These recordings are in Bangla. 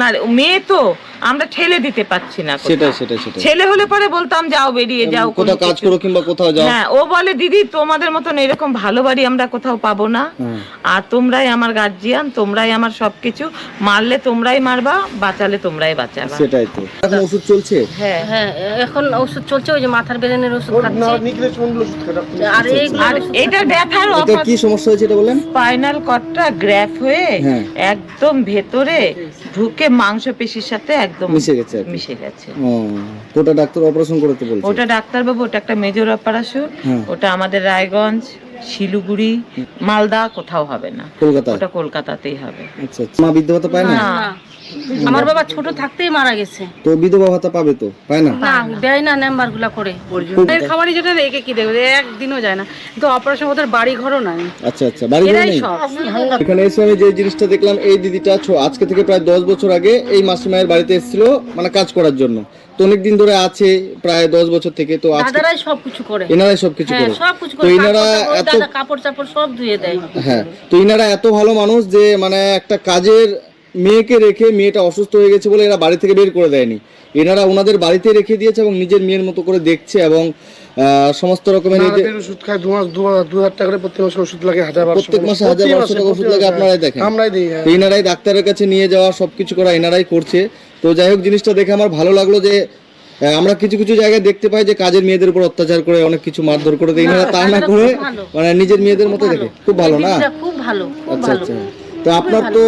না মেয়ে তো আমরা ঠেলে দিতে পারছি না কোথাও। সেটাই সেটাই সেটাই। ছেলে হলে পরে বলতাম যাও বেরিয়ে যাও কোথাও কাজ করো কিংবা কোথাও যাও। হ্যাঁ ও বলে দিদি তোমাদের মতন এরকম ভালো বাড়ি আমরা কোথাও পাবো না। হ্যাঁ। আর তোমরাই আমার গার্জিয়ান তোমরাই আমার সবকিছু। মারলে তোমরাই মারবা বাঁচালে তোমরাই বাঁচাবা। সেটাই তো। এখন ওষুধ চলছে? হ্যাঁ। হ্যাঁ এখন ওষুধ চলছে ওই যে মাথার বেরেনের ওষুধ খাচ্ছি। আর এইগুলো আর এটা ব্যথার এটা কি সমস্যা হয়েছে এটা বলেন? স্পাইনাল কর্ডটা গ্র্যাফ হয়ে হ্যাঁ। একদম ভেতরে ঢুকে মাংস পেশির সাথে একদম মিশে গেছে মিশে গেছে। ওটা ডাক্তার অপারেশন করতে বলছে। ওটা ডাক্তারবাবু ওটা একটা মেজর অপারেশন হ্যাঁ। ওটা আমাদের রায়গঞ্জ শিলিগুড়ি মালদা কোথাও হবে না। কলকাতা ওটা কলকাতাতেই হবে। আচ্ছা আচ্ছা। মা বিদ্যা পায় না। আমার বাবা ছোট থাকতেই মারা গেছে। তো বিধবা ভাতা পাবে তো পায় না? না দেয় না নাম্বারগুলা করে। এর খাবারই যেটা রেখে কি দেখবে? একদিনও যায় না। কিন্তু অপারেশন ওদের বাড়ি ঘরও নাই। আচ্ছা আচ্ছা বাড়ি ঘর নেই? এখানে এসে আমি যে জিনিসটা দেখলাম এই দিদিটা আজকে থেকে প্রায় দশ বছর আগে এই মাসিমায়ের বাড়িতে এসেছিল মানে কাজ করার জন্য। তো অনেক দিন ধরে আছে প্রায় দশ বছর থেকে তো দাদারাই সব কিছু করে। এনারাই সবকিছু হ্যাঁ করে। তো এনারা এত কাপড় চাপড় সব ধুয়ে দেয়। হ্যাঁ তো ইনারা এত ভালো মানুষ যে মানে একটা কাজের মেয়েকে রেখে মেয়েটা অসুস্থ হয়ে গেছে বলে এরা বাড়ি থেকে বের করে দেয়নি। এনারা ওনাদের বাড়িতে রেখে দিয়েছে এবং নিজের মেয়ের মতো করে দেখছে এবং সমস্ত রকমের এই যে ওষুধ খায় দু মাস দু হাজার টাকা করে প্রত্যেক মাসে ওষুধ লাগে হাজার বারোশো প্রত্যেক মাসে হাজার বারোশো টাকা ওষুধ লাগে আপনারাই দেখেন। আমরাই দিই হ্যাঁ। এনারাই ডাক্তারের কাছে নিয়ে যাওয়া সবকিছু করা এনারাই করছে। তো যাই হোক জিনিসটা দেখে আমার ভালো লাগল যে আমরা কিছু কিছু জায়গায় দেখতে পাই যে কাজের মেয়েদের উপর অত্যাচার করে অনেক কিছু মারধর করে দেয়। এনারা তা না করে মানে নিজের মেয়েদের মতো দেখে। খুব ভালো না? খুব ভালো আচ্ছা আচ্ছা। তো আপনার তো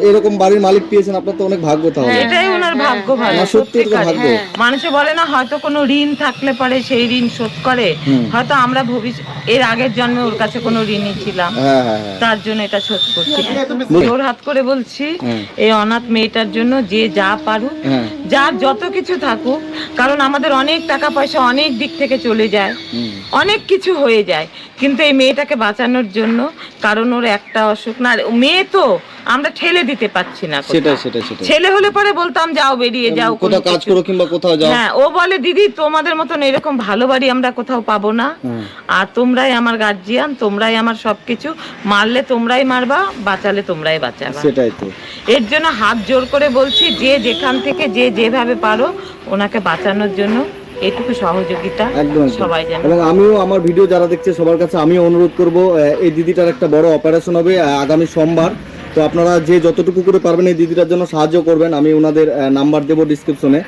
এরকম বাড়ির মালিক পেয়েছেন আপনার তো অনেক ভাগ্য তাহলে। এটাই ওনার ভাগ্য ভালো না সত্যি তো ভাগ্য। মানুষে বলে না হয়তো কোনো ঋণ থাকলে পরে সেই ঋণ শোধ করে হয়তো আমরা ভবিষ্যৎ এর আগের জন্মে ওর কাছে কোনো ঋণই ছিলাম। হ্যাঁ হ্যাঁ হ্যাঁ। তার জন্য এটা শোধ করছি। জোর হাত করে বলছি হ্যাঁ। এই অনাথ মেয়েটার জন্য যে যা পারুক হ্যাঁ। যার যত কিছু থাকুক কারণ আমাদের অনেক টাকা পয়সা অনেক দিক থেকে চলে যায় অনেক কিছু হয়ে যায়। কিন্তু এই মেয়েটাকে বাঁচানোর জন্য কারণ ওর একটা অসুখ না মেয়ে তো আমরা ঠেলে দিতে পারছি না কোথাও। সেটাই সেটাই। সেটাই ছেলে হলে পরে বলতাম যাও বেরিয়ে যাও কোথাও কাজ করো কিংবা কোথাও যাও। হ্যাঁ ও বলে দিদি তোমাদের মতন এরকম ভালো বাড়ি আমরা কোথাও পাবো না। আর তোমরাই আমার গার্জিয়ান তোমরাই আমার সবকিছু। মারলে তোমরাই মারবা বাঁচালে তোমরাই বাঁচাবা। সেটাই তো। এর জন্য হাত জোর করে বলছি যে যেখান থেকে যে যেভাবে পারো ওনাকে বাঁচানোর জন্য এটুকু সহযোগিতা একদম। সবাই এবং আমিও আমার ভিডিও যারা দেখছে সবার কাছে আমিও অনুরোধ করব এই দিদিটার একটা বড় অপারেশন হবে আগামী সোমবার। তো আপনারা যে যতটুকু করে পারবেন এই দিদিটার জন্য সাহায্য করবেন, আমি ওনাদের নাম্বার দেবো ডিসক্রিপশনে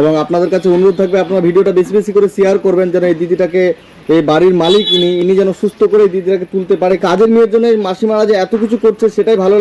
এবং আপনাদের কাছে অনুরোধ থাকবে, আপনারা ভিডিওটা বেশি বেশি করে শেয়ার করবেন যেন এই দিদিটাকে, এই বাড়ির মালিক ইনি ইনি যেন সুস্থ করে এই দিদিটাকে তুলতে পারে কাজের মেয়ের জন্য মাসিমারা যে এত কিছু করছে, সেটাই ভালো।